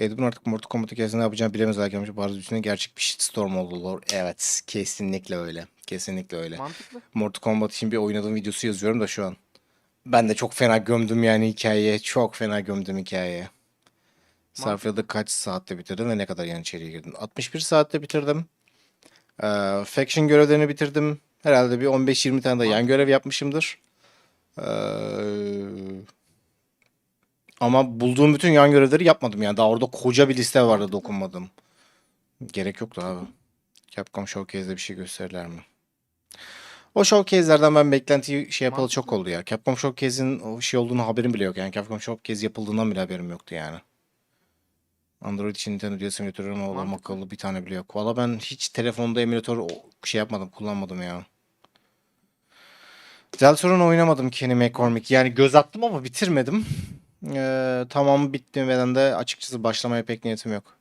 Edwin artık Mortal Kombat'ı kez ne yapacağını bilemez hale gelmiş. Bazı üstüne gerçek bir shitstorm oldu lor. Evet. Kesinlikle öyle. Kesinlikle öyle. Mantıklı. Mortal Kombat için bir oynadığım videosu yazıyorum da şu an. Ben de çok fena gömdüm yani hikayeye. Çok fena gömdüm hikayeye. Starfield'ı kaç saatte bitirdim ve ne kadar yan içeriye girdim? 61 saatte bitirdim. Ee, faction görevlerini bitirdim. Herhalde bir 15-20 tane de yan görev yapmışımdır. Ee, ama bulduğum bütün yan görevleri yapmadım yani. Daha orada koca bir liste vardı dokunmadım. Gerek yoktu abi. Capcom Showcase'de bir şey gösterirler mi? O showcase'lerden ben beklenti şey yapalı çok oldu ya. Capcom Showcase'in o şey olduğunu haberim bile yok. Yani Capcom Showcase yapıldığından bile haberim yoktu yani. Android için Nintendo DS emülatörü ama olan akıllı bir tane bile yok. Valla ben hiç telefonda emülatör şey yapmadım, kullanmadım ya. Deltarune oynamadım Kenny McCormick. Yani göz attım ama bitirmedim. Ee, tamam bitmeden de açıkçası başlamaya pek niyetim yok.